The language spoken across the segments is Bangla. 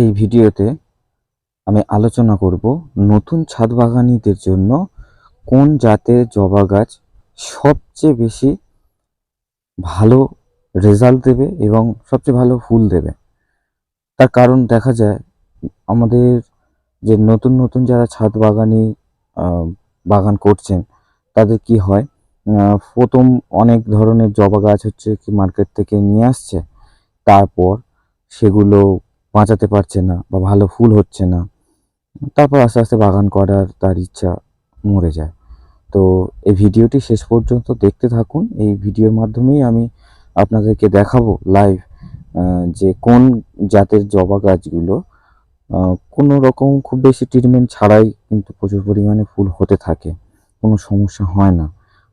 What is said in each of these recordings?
এই ভিডিওতে আমি আলোচনা করব নতুন ছাদ বাগানিদের জন্য কোন জাতের জবা গাছ সবচেয়ে বেশি ভালো রেজাল্ট দেবে এবং সবচেয়ে ভালো ফুল দেবে। তার কারণ দেখা যায়, আমাদের যে নতুন নতুন যারা ছাদ বাগানি বাগান করছেন, তাদের কি হয় প্রথম অনেক ধরনের জবা গাছ হচ্ছে কি মার্কেট থেকে নিয়ে আসছে, তারপর সেগুলো বাঁচাতে পারছে না বা ভালো ফুল হচ্ছে না। তারপর আস্তে আস্তে বাগান করার তার ইচ্ছা মরে যায়। তো এই ভিডিওটি শেষ পর্যন্ত দেখতে থাকুন। এই ভিডিওর মাধ্যমেই আমি আপনাদেরকে দেখাবো লাইভ যে কোন জাতের জবা গাছগুলো কোনো রকম খুব বেশি ট্রিটমেন্ট ছাড়াই কিন্তু প্রচুর পরিমাণে ফুল হতে থাকে। কোনো সমস্যা হয় না।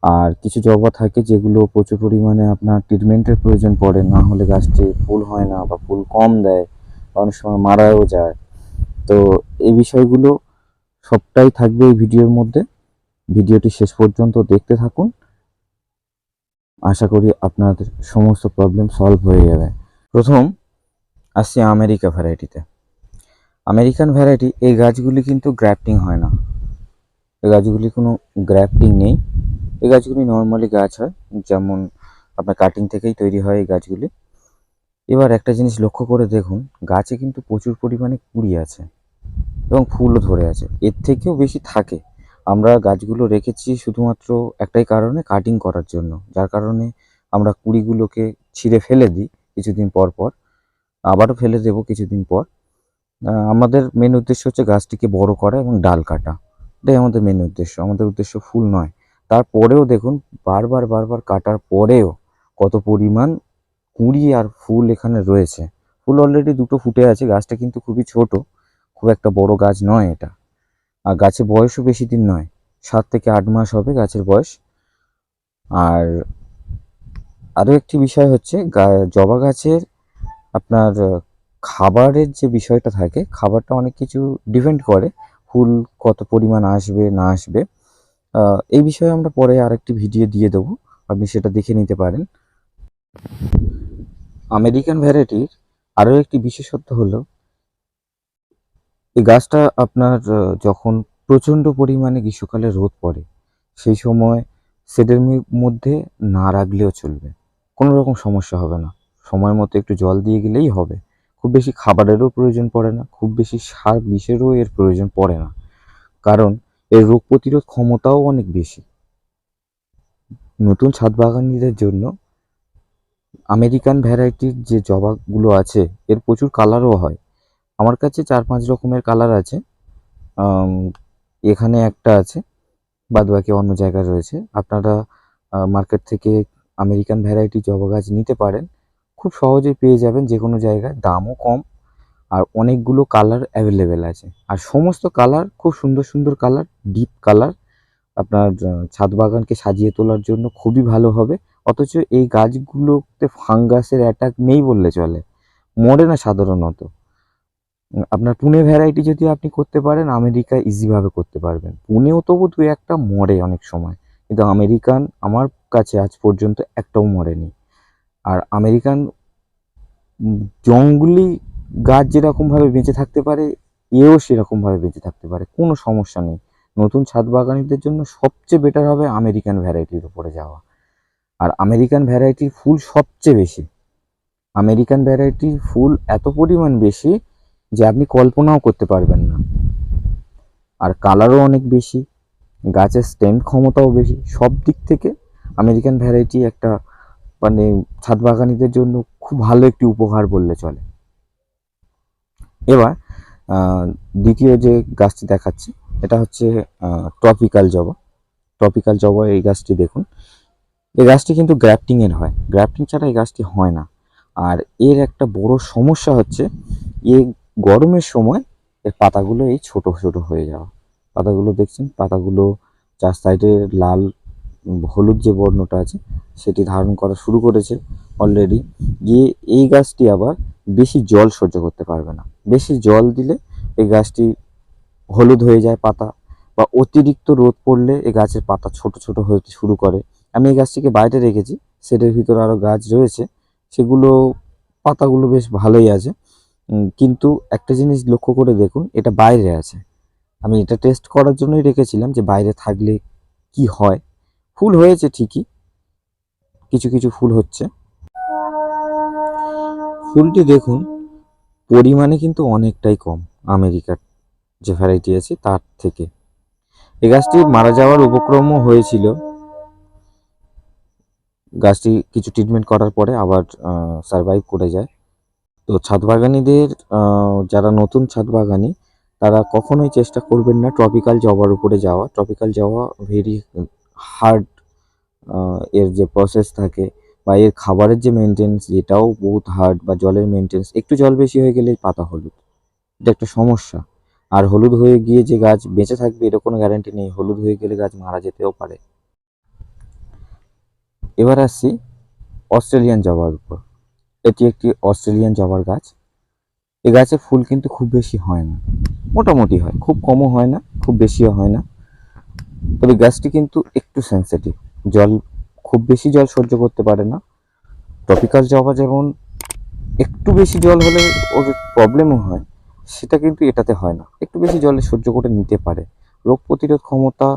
আর কিছু জবা থাকে যেগুলো প্রচুর পরিমাণে আপনার ট্রিটমেন্টের প্রয়োজন পড়ে। না হলে গাছটি ফুল হয় না বা ফুল কম দেয়। অনেক সময় মারাও যায়। তো এই বিষয়গুলো সবটাই থাকবে এই ভিডিওর মধ্যে। ভিডিওটি শেষ পর্যন্ত দেখতে থাকুন। আশা করি আপনাদের সমস্ত প্রবলেম সলভ হয়ে যাবে। প্রথম আসছি আমেরিকা ভ্যারাইটিতে আমেরিকান ভ্যারাইটি এই গাছগুলি কিন্তু গ্রাফটিং হয় না। এই গাছগুলি কোনো গ্রাফটিং নেই। এই গাছগুলি নর্মালি গাছ হয়। যেমন আপনার কাটিং থেকেই তৈরি হয় এই গাছগুলি। এবার একটা জিনিস লক্ষ্য করে দেখুন, গাছে কিন্তু প্রচুর পরিমাণে কুড়ি আছে এবং ফুলও ধরে আছে। এর থেকেও বেশি থাকে। আমরা গাছগুলো রেখেছি শুধুমাত্র একটাই কারণে কাটিং করার জন্য। যার কারণে আমরা কুড়িগুলোকে ছিঁড়ে ফেলে দিই কিছুদিন পর পর। আবারও ফেলে দেবো কিছুদিন পর। আমাদের মেন উদ্দেশ্য হচ্ছে গাছটিকে বড় করা এবং ডাল কাটা। এটাই আমাদের মেন উদ্দেশ্য। আমাদের উদ্দেশ্য ফুল নয়। তারপরেও দেখুন, বারবার বারবার কাটার পরেও কত পরিমাণ কুঁড়ি আর ফুল এখানে রয়েছে। ফুল অলরেডি দুটো ফুটে আছে, গাছটা কিন্তু খুবই ছোট। খুব একটা বড় গাছ নয় এটা। আর গাছের বয়সও বেশি দিন নয়, সাত থেকে আট মাস হবে গাছের বয়স। আর আরও একটি বিষয় হচ্ছে জবা গাছের আপনার খাবারের যে বিষয়টা থাকে, খাবারটা অনেক কিছু ডিপেন্ড করে। ফুল কত পরিমাণ আসবে, না আসবে। এই বিষয়ে আমরা পরে আরেকটি ভিডিও দিয়ে দেবো। আপনি সেটা দেখে নিতে পারেন। আমেরিকান ভ্যারাইটির আরও একটি বিশেষত্ব হলো, এই গাছটা আপনার যখন প্রচণ্ড পরিমাণে গ্রীষ্মকালে রোদ পড়ে, সেই সময় শেডের মধ্যে না রাখলেও চলবে। কোনো রকম সমস্যা হবে না। সময় মতো একটু জল দিয়ে গেলেই হবে। খুব বেশি খাবারেরও প্রয়োজন পড়ে না, খুব বেশি সার বিষেরও এর প্রয়োজন পড়ে না। কারণ এর রোগ প্রতিরোধ ক্ষমতাও অনেক বেশি। নতুন ছাদ বাগানীদের জন্য আমেরিকান ভ্যারাইটির যে জবাগুলো আছে, এর প্রচুর কালারও হয়। আমার কাছে চার পাঁচ রকমের কালার আছে। এখানে একটা আছে বাদ বাকি অন্য জায়গায় রয়েছে। আপনারা মার্কেট থেকে আমেরিকান ভ্যারাইটি জবা গাছ নিতে পারেন। খুব সহজেই পেয়ে যাবেন যে কোনো জায়গায়, দামও কম, আর অনেকগুলো কালার অ্যাভেলেবেল আছে। আর সমস্ত কালার, খুব সুন্দর সুন্দর কালার, ডিপ কালার। আপনার ছাদ বাগানকে সাজিয়ে তোলার জন্য খুবই ভালো হবে। অথচ এই গাছগুলোতে ফাঙ্গাসের অ্যাটাক নেই বললে চলে। মরে না সাধারণত। আপনার পুনে ভ্যারাইটি যদি আপনি করতে পারেন আমেরিকা ইজিভাবে করতে পারবেন। পুনেও তবু দু একটা মরে অনেক সময়। কিন্তু আমেরিকান আমার কাছে আজ পর্যন্ত একটাও মরেনি। আর আমেরিকান জঙ্গলি গাছ যেরকমভাবে বেঁচে থাকতে পারে, এও সেরকমভাবে বেঁচে থাকতে পারে। কোনো সমস্যা নেই। নতুন ছাদ বাগানিদের জন্য সবচেয়ে বেটার হবে আমেরিকান ভ্যারাইটির উপরে যাওয়া। আর আমেরিকান ভ্যারাইটির ফুল সবচেয়ে বেশি। আমেরিকান ভ্যারাইটির ফুল এত পরিমাণ বেশি যে আপনি কল্পনাও করতে পারবেন না। আর কালারও অনেক বেশি, গাছের স্ট্যান্ড ক্ষমতাও বেশি, সব দিক থেকে আমেরিকান ভ্যারাইটি একটা মানে ছাদ বাগানীদের জন্য খুব ভালো একটি উপহার বললে চলে। এবার দ্বিতীয় যে গাছটি দেখাচ্ছি, এটা হচ্ছে ট্রপিক্যাল জবা। ট্রপিক্যাল জবা এই গাছটি দেখুন এই গাছটি কিন্তু গ্রাফটিং এর হয়। গ্রাফটিং ছাড়া এই গাছটি হয় না। আর এর একটা বড় সমস্যা হচ্ছে, এই গরমের সময় এর পাতাগুলো এই ছোট ছোট হয়ে যাওয়া। পাতাগুলো দেখছেন? পাতাগুলো চার সাইডে লাল, হলুদ যে বর্ণটা আছে, সেটি ধারণ করা শুরু করেছে অলরেডি গিয়ে এই গাছটি আবার বেশি জল সহ্য করতে পারবে না। বেশি জল দিলে এই গাছটি হলুদ হয়ে যায় পাতা, বা অতিরিক্ত রোদ পড়লে এই গাছের পাতা ছোট ছোট হতে শুরু করে। আমি এই গাছটিকে বাইরে রেখেছি। সেটার ভিতরে আরও গাছ রয়েছে। সেগুলো, পাতাগুলো বেশ ভালোই আছে। কিন্তু একটা জিনিস লক্ষ্য করে দেখুন, এটা বাইরে আছে। আমি এটা টেস্ট করার জন্যই রেখেছিলাম যে বাইরে থাকলে কি হয়। ফুল হয়েছে ঠিকই, কিছু কিছু ফুল হচ্ছে। ফুলটি দেখুন, পরিমাণে কিন্তু অনেকটাই কম। আমেরিকার যে ভ্যারাইটি আছে, তার থেকে। এই গাছটি মারা যাওয়ার উপক্রমও হয়েছিল গাছটি কিছু ট্রিটমেন্ট করার পরে আবার সারভাইভ করে যায়। তো ছাদ বাগানিদের যারা নতুন ছাদ বাগানি তারা কখনোই চেষ্টা করবেন না ট্রপিক্যাল জবার উপরে যাওয়া। ট্রপিক্যাল যাওয়া ভেরি হার্ড এর যে প্রসেস থাকে বা এর খাবারের যে মেনটেন্স যেটাও বহুত হার্ড বা জলের মেনটেন্স একটু জল বেশি হয়ে গেলেই পাতা হলুদ। এটা একটা সমস্যা। আর হলুদ হয়ে গিয়ে যে গাছ বেঁচে থাকবে এর কোনো গ্যারান্টি নেই। হলুদ হয়ে গেলে গাছ মারা যেতেও পারে। এবার আসছি অস্ট্রেলিয়ান জবার উপর। এটি একটি অস্ট্রেলিয়ান জবার গাছ। এ গাছে ফুল কিন্তু খুব বেশি হয় না। মোটামুটি হয়, খুব কমও হয় না, খুব বেশিও হয় না। তবে গাছটি কিন্তু একটু সেন্সিটিভ জল, খুব বেশি জল সহ্য করতে পারে না। ট্রপিক্যাল জবা যেমন একটু বেশি জল হলে ওর প্রবলেমও হয়, সেটা কিন্তু এটাতে হয় না। একটু বেশি জলে সহ্য করে নিতে পারে। রোগ প্রতিরোধ ক্ষমতা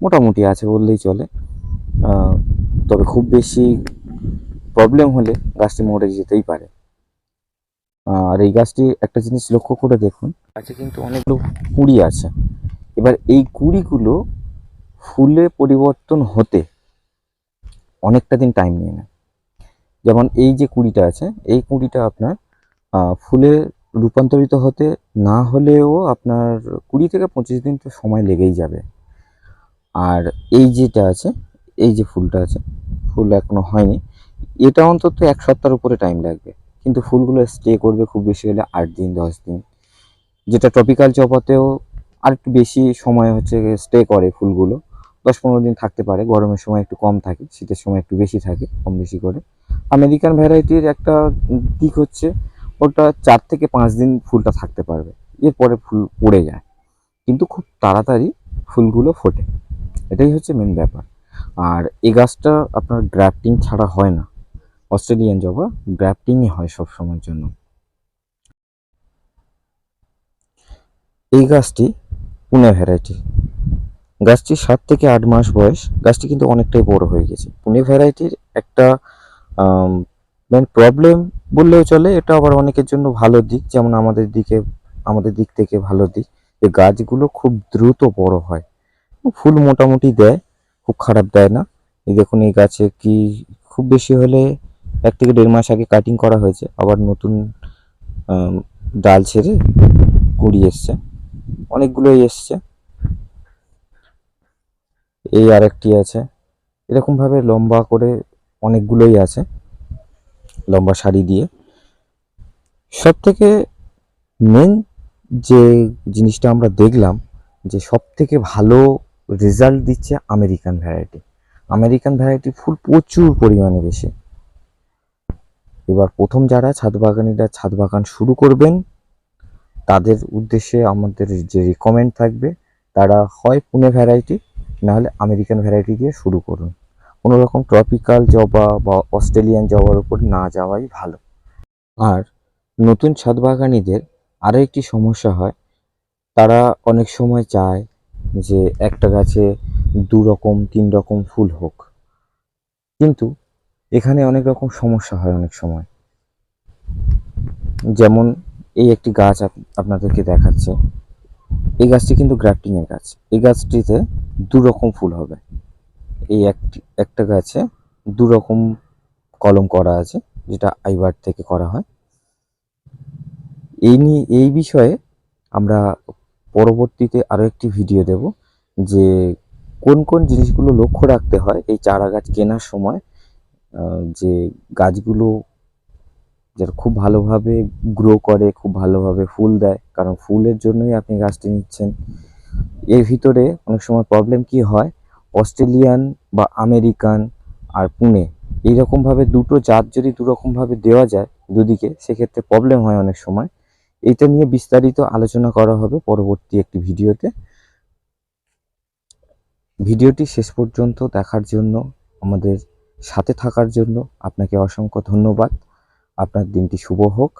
মোটামুটি আছে বললেই চলে। তবে খুব বেশি প্রবলেম হলে গাছটি মরে যেতেই পারে। আর এই গাছটি একটা জিনিস লক্ষ্য করে দেখুন, গাছে কিন্তু অনেকগুলো কুড়ি আছে। এবার এই কুড়িগুলো ফুলে পরিবর্তন হতে অনেকটা দিন টাইম নিয়ে নেয়। যেমন এই যে কুড়িটা আছে, এই কুড়িটা আপনার ফুলে রূপান্তরিত হতে না হলেও আপনার কুড়ি থেকে পঁচিশ দিন তো সময় লেগেই যাবে। আর এই যেটা আছে, এই যে ফুলটা আছে ফুল এখনও হয়নি। এটা অন্তত এক সপ্তাহের উপরে টাইম লাগবে। কিন্তু ফুলগুলো স্টে করবে খুব বেশি হলে আট দিন, দশ দিন। যেটা ট্রপিক্যাল জবাতেও আর একটু বেশি সময় হচ্ছে স্টে করে ফুলগুলো। দশ পনেরো দিন থাকতে পারে, গরমের সময় একটু কম থাকে, শীতের সময় একটু বেশি থাকে, কম বেশি করে। আমেরিকান ভ্যারাইটির একটা দিক হচ্ছে, ওটা চার থেকে পাঁচ দিন ফুলটা থাকতে পারবে। এরপরে ফুল পড়ে যায়। কিন্তু খুব তাড়াতাড়ি ফুলগুলো ফোটে। এটাই হচ্ছে মেন ব্যাপার। আর এই গাছটা আপনার গ্রাফটিং ছাড়া হয় না। অস্ট্রেলিয়ান জবা গ্রাফটিংই হয় সব সময়ের জন্য। এই গাছটি পুনে ভ্যারাইটি গাছটি সাত থেকে আট মাস বয়স। গাছটি কিন্তু অনেকটাই বড় হয়ে গেছে। পুনে ভ্যারাইটির একটা মেন প্রবলেম বললেও চলে, এটা আবার অনেকের জন্য ভালো দিক। যেমন আমাদের দিকে, আমাদের দিক থেকে ভালো দিক যে গাছগুলো খুব দ্রুত বড় হয়। ফুল মোটামুটি দেয়। খুব খারাপ দেয় না। এই দেখুন, এই গাছে কি, খুব বেশি হলে এক থেকে দেড় মাস আগে কাটিং করা হয়েছে। আবার নতুন ডাল ছেড়ে কুড়ি এসছে। অনেকগুলোই এসছে। এই আরেকটি আছে। এরকমভাবে লম্বা করে অনেকগুলোই আছে, লম্বা শাড়ি দিয়ে। সব থেকে মেন যে জিনিসটা আমরা দেখলাম, যে সব থেকে ভালো রেজাল্ট দিচ্ছে আমেরিকান ভ্যারাইটি আমেরিকান ভ্যারাইটি ফুল প্রচুর পরিমাণে বেশি। এবার প্রথম যারা ছাদ বাগানিরা ছাদ বাগান শুরু করবেন, তাদের উদ্দেশ্যে আমাদের যে রিকমেন্ড থাকবে, তারা হয় পুনে ভ্যারাইটি নাহলে আমেরিকান ভ্যারাইটি দিয়ে শুরু করুন। কোনো রকম ট্রপিক্যাল জবা বা অস্ট্রেলিয়ান জবার উপর না যাওয়াই ভালো। আর নতুন ছাদ বাগানিদের আরও একটি সমস্যা হয়, তারা অনেক সময় চায় যে একটা গাছে দু রকম, তিন রকম ফুল হোক। কিন্তু এখানে অনেক রকম সমস্যা হয় অনেক সময়। যেমন এই একটি গাছ আপ- আপনাদেরকে দেখাচ্ছে। এই গাছটি কিন্তু গ্রাফটিং এর গাছ। এই গাছটিতে দু রকম ফুল হবে। এই একটি, একটা গাছে দু রকম কলম করা আছে, যেটা আইবার থেকে করা হয়। এই নিয়ে, এই বিষয়ে আমরা পরবর্তীতে আরও একটি ভিডিও দেব যে কোন কোন জিনিসগুলো লক্ষ্য রাখতে হয় এই চারা গাছ কেনার সময় যে গাছগুলো যারা খুব ভালোভাবে গ্রো করে, খুব ভালোভাবে ফুল দেয়, কারণ ফুলের জন্যই আপনি গাছটি নিচ্ছেন। এর ভিতরে অনেক সময় প্রবলেম কি হয়? অস্ট্রেলিয়ান বা আমেরিকান আর পুনে এইরকমভাবে দুটো জাত যদি দুরকমভাবে দেওয়া যায় দুদিকে, সেক্ষেত্রে প্রবলেম হয় অনেক সময়। এটা নিয়ে বিস্তারিত আলোচনা করা হবে পরবর্তী একটি ভিডিওতে। ভিডিওটি শেষ পর্যন্ত দেখার জন্য, আমাদের সাথে থাকার জন্য আপনাকে অসংখ্য ধন্যবাদ। আপনার দিনটি শুভ হোক।